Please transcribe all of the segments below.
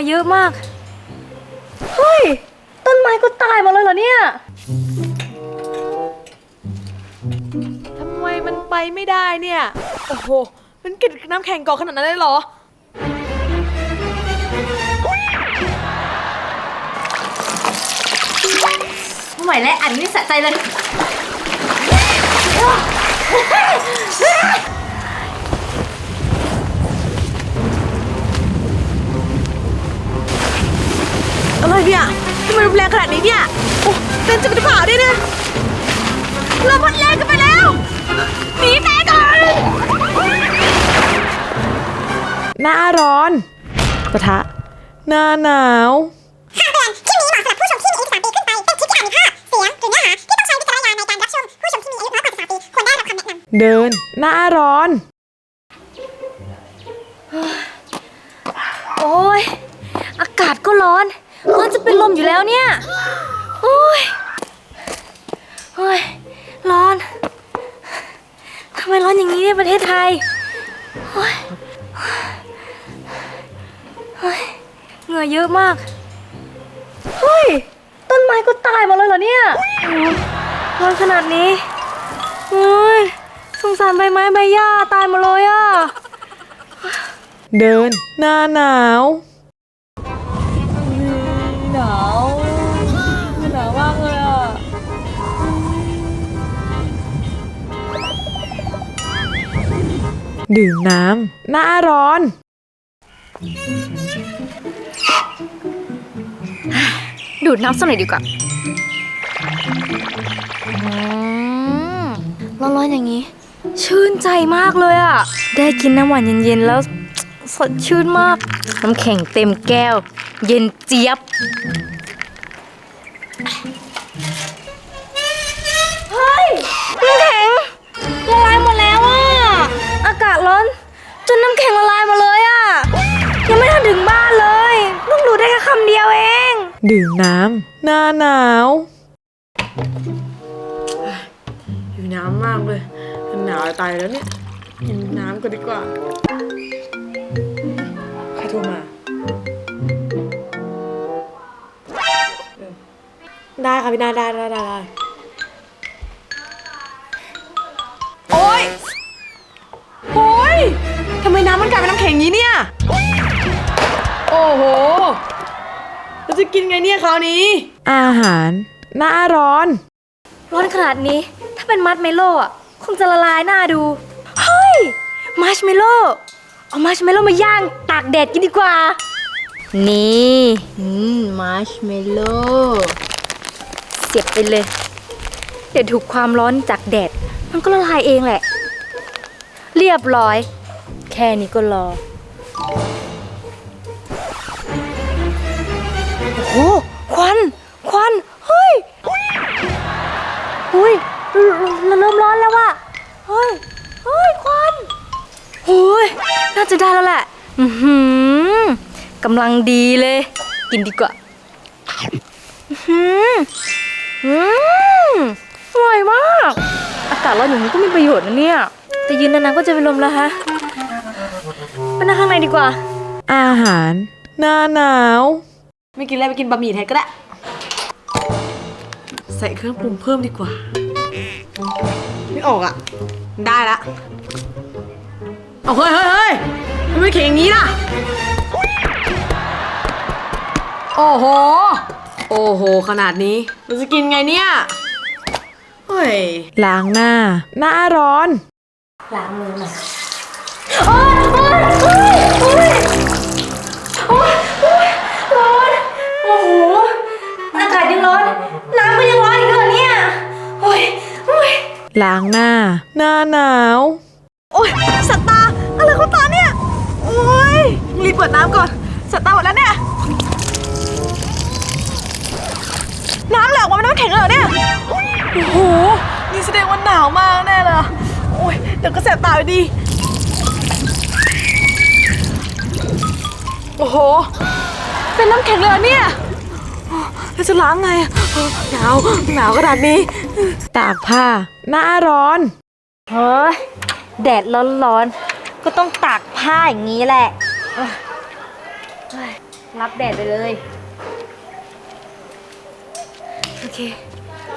งื่อเยอะมาก เฮ้ย ต้นไม้ก็ตายหมดเลยเหรอเนี่ย ทำไมมันไปไม่ได้เนี่ย โอ้โห มันกินน้ำแข็งเกาะขนาดนั้นเลยเหรอ ไม่ไหวแล้วอ่านไม่สะใจเลย ทำไมรุนแรงขนาดนี้เนี่ยโอ้เต้นจะเป็นเปล่าได้เนี่ยเราพัดแรงกันไปแล้วหนีแม่ก่อนหน้าร้อนปะทะหน้าหนาวคำเตือนคลิปนี้เหมาะสำหรับผู้ชมที่มีอายุ13ปีขึ้นไป เป็นคลิปที่อาจมีภาพเสียงหรือเนื้อหาที่ต้องใช้วิจารณญาณในการรับชม ผู้ชมที่มีอายุน้อยกว่า13ปีควรได้รับคำแนะนำเดิน หน้าร้อน โอ้ยอากาศก็ร้อน ร้อนจะเป็นลมอยู่แล้วเนี่ยโอ้ยโอ้ยร้อนทำไมร้อนอย่างนี้ในประเทศไทยโอ้ยโอ้ยเหงื่อเยอะมากเฮ้ยต้นไม้ก็ตายหมดเลยเหรอเนี่ยร้อนขนาดนี้โอ้ยสงสารใบไม้ใบหญ้าตายหมดเลยอะ เดินหน้าหนาว ดื่มน้ำหน้าร้อน ดูดน้ำสักหน่อยดีกว่าอืมร้อนๆอย่างนี้ ชื่นใจมากเลยอะ ได้กินน้ำหวานเย็นๆแล้วสดชื่นมาก น้ำแข็งเต็มแก้ว เย็นเจี๊ยบ ดื่มน้ำหน้าหนาว อยู่น้ำมากเลย หนาวตายแล้วเนี่ย กินน้ำกันดีกว่า ใครโทรมา ได้ค่ะพี่นาได้ได้ได้ได้โอ๊ยโอ๊ยทำไมน้ำมันกลายเป็นน้ำแข็งอย่างนี้เนี่ย โอ้โหเรา จะกินไงเนี่ยคราวนี้ อาหาร หน้าร้อน ร้อนขนาดนี้ ถ้าเป็นมัชเมลโล่อะคงจะละลายหน้าดู เฮ้ย มัชเมลโล่ เอามัชเมลโล่มาย่างตากแดดกินดีกว่า นี่อืมมัชเมลโล่เสียบไปเลย เดี๋ยวถูกความร้อนจากแดด มันก็ละลายเองแหละ เรียบร้อย แค่นี้ก็รอ โอ้โหควัน ควัน เฮ้ยอุ้ยเราเริ่มร้อนแล้วว่ะ เฮ้ย เฮ้ย ควันโอ้ยน่าจะได้แล้วแหละ อือหือกำลังดีเลย กินดีกว่า อือหืออืมอร่อยมาก อากาศร้อนอย่างนี้ก็มีประโยชน์นะเนี่ย แต่ยืนนานๆก็จะเป็นลมแล้วฮะไปนั่งข้างในดีกว่า อาหาร หน้าหนาว ไม่กินอะไรไปกินบะหมี่แทนก็ได้ ใส่เครื่องปรุงเพิ่มดีกว่า ไม่ออกอะ ได้ละ เอาเฮ้ยเฮ้ยเฮ้ยทำไมเข่งอย่างนี้ล่ะ โอ้โห โอ้โห ขนาดนี้เราจะกินไงเนี่ย เฮ้ย ล้างหน้า หน้าร้อน ล้างมือหน่อยโอ๊ยโอ๊ย ล้างหน้า หน้าหนาว โอ้ยสัตตา อะไรของตาเนี่ย โอ้ยรีบเปิดน้ำก่อน สัตตาหมดแล้วเนี่ย น้ำเหลวมันน้ำแข็งเหรอเนี่ยโอ้โห นี่แสดงว่าหนาวมากแน่เลยโอ้ยเดี๋ยวก็แสบตาอยู่ดี โอ้โห เป็นน้ำแข็งเลยเหรอเนี่ย แล้วจะล้างไงอะหนาวหนาวขนาดนี้ ตากผ้า หน้าร้อน เฮ้ยแดดร้อนๆ ก็ต้องตากผ้าอย่างนี้แหละเอ้ยเฮ้ยรับแดดไปเลย โอเค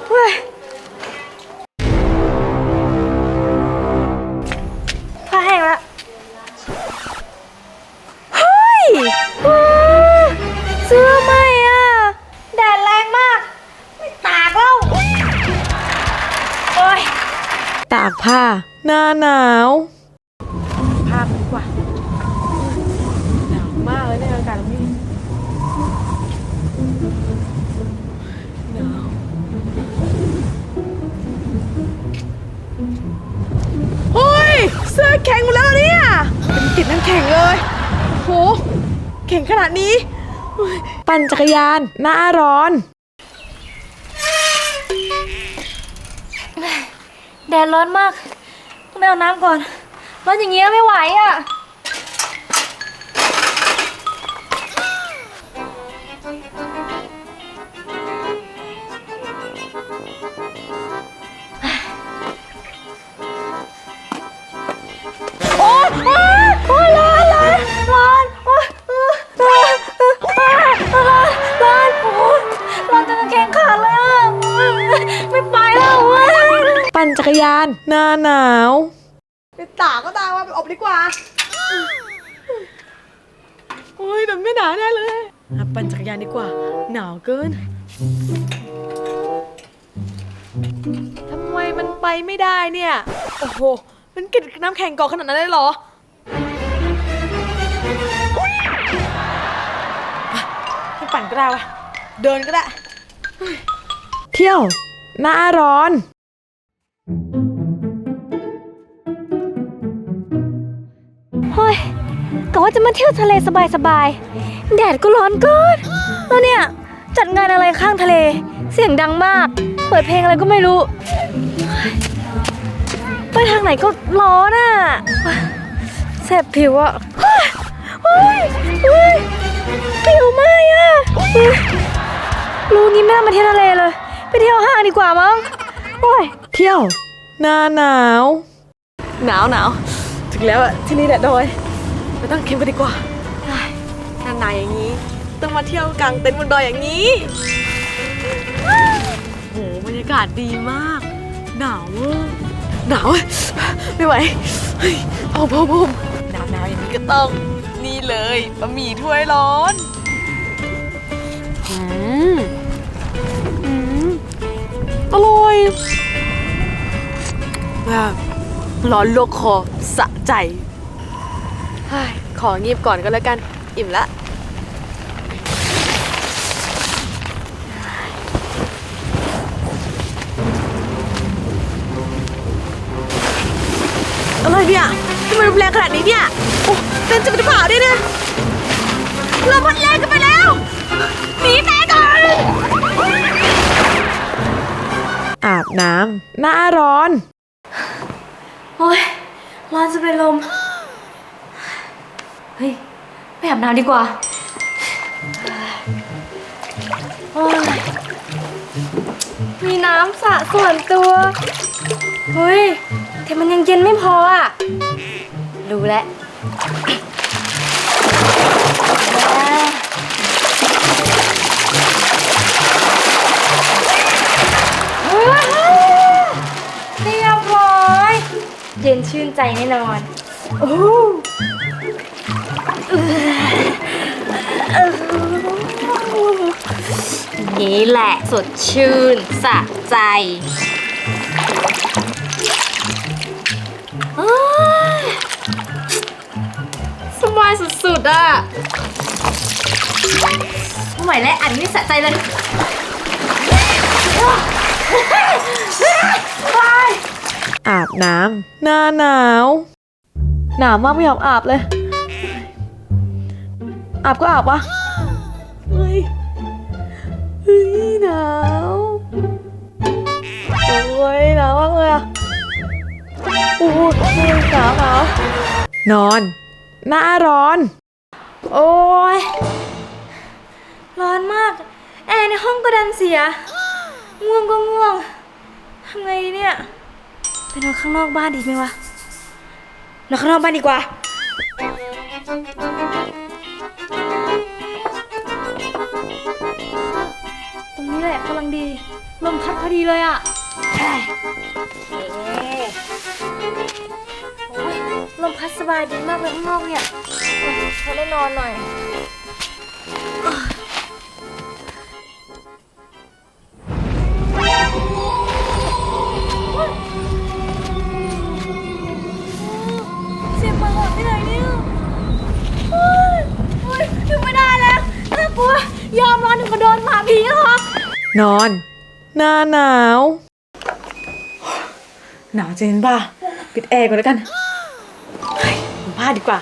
เฮ้ย ตากผ้า หน้าหนาวผ้าดีกว่าหนาวมากเลยเนี่ยอากาศแบบนี้หนาวเฮ้ยเสื้อแข็งหมดแล้วเนี่ยเป็นติดน้ำแข็งเลยโหแข็งขนาดนี้ ปั่นจักรยาน หน้าร้อน แดดร้อนมาก ต้องไปเอาน้ำก่อน ร้อนอย่างเงี้ยไม่ไหวอะ หน้าหนาวไปตากก็ตากว่าไปอบดีกว่า โอ้ยเดี๋ยวไม่หนาวแน่เลยอะปั่นจักรยานดีกว่า หนาวเกินทำไมมันไปไม่ได้เนี่ย โอ้โห มันกิดน้ำแข็งเกาะขนาดนั้นเลยเหรออะไม่ปั่นก็ได้วะเดินก็ได้ เที่ยว หน้าร้อน ว่าจะมาเที่ยวทะเลสบายๆ แดดก็ร้อนเกินแล้วเนี่ย จัดงานอะไรข้างทะเล เสียงดังมาก เปิดเพลงอะไรก็ไม่รู้ ไปทางไหนก็ร้อนอะแสบผิวอะเฮ้ยเฮ้ยผิวไหมอะเฮ้ยรู้งี้ไม่น่ามาเที่ยวทะเลเลย ไปเที่ยวห้างดีกว่ามั้งโอ้ยเที่ยว หน้าหนาว หนาวหนาวถึงแล้วอะที่นี่แหละดอย ไปตั้งแคมป์กันดีกว่าหน้าหนาวอย่างนี้ ต้องมาเที่ยวกลางเต็นท์บนดอยอย่างนี้โหบรรยากาศดีมาก หนาวเวอร์หนาวอะไม่ไหวเฮ้ยพอพอพอหนาวหนาวอย่างนี้ก็ต้อง นี่เลยบะหมี่ถ้วยร้อนอืมอืมอร่อยแบบร้อนลวกคอสะใจเฮ้ย ของงีบก่อนก็แล้วกัน อิ่มละ อะไรเนี่ยทำไมรุนแรงขนาดนี้เนี่ย โอ้เต้นจะเป็นเปล่าดิเนี่ยเราพัดแรงกันไปแล้วหนีแม่ก่อน อาบน้ำหน้าร้อน โอ้ยร้อนจะเป็นลมเฮ้ยไปอาบน้ำดีกว่าโอ้ยมีน้ำสระส่วนตัว เฮ้ย แต่มันยังเย็นไม่พออะ รู้แล้วเฮ้ยเรียบร้อย เย็นชื่นใจแน่นอน นี่แหละสดชื่นสะใจสบายสุดๆอะไม่ไหวแล้วอันนี้สะใจเลยอาบน้ำหน้าหนาว หนาวมากไม่ยอมอาบเลย อาบก็อาบวะเฮ้ยเฮ้ยหนาวโอ้ยหนาวมากเลยอะโอ้ยหนาวหนาวนอน หน้าร้อน โอ้ยร้อนมาก แอร์ในห้องก็ดันเสีย ง่วงก็ง่วงทำไงดีเนี่ย ไปนอนข้างนอกบ้านดีไหมวะ เราข้างนอกบ้านดีกว่า ตรงนี้แหละกำลังดี ลมพัดพอดีเลยอะ่โอ้ยลมพัดสบายดีมากเลยข้างนอกเนี่ยเอ๊ขอได้นอนหน่อย นอน หน้าหนาว หนาวจริงป่ะ ปิดแอร์ก่อนแล้วกันเฮ้ยผมผ้าดีกว่า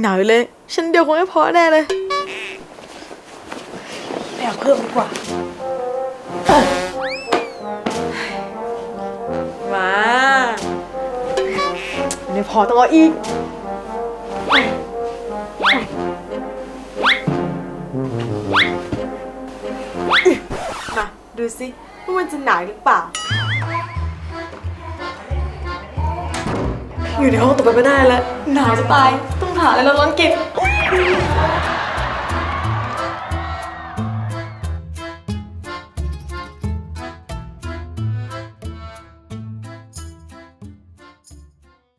หนาวอยู่เลย ฉันเดียวคงไม่พอแน่เลยไปเอาเพิ่มดีกว่าเอ้ยมาไม่พอต้องเอาอีก ดูสิว่ามันจะหนาวหรือเปล่า อยู่ในห้องตกไปไม่ได้แล้วหนาวจะตาย ต้องหาอะไรร้อนๆกิน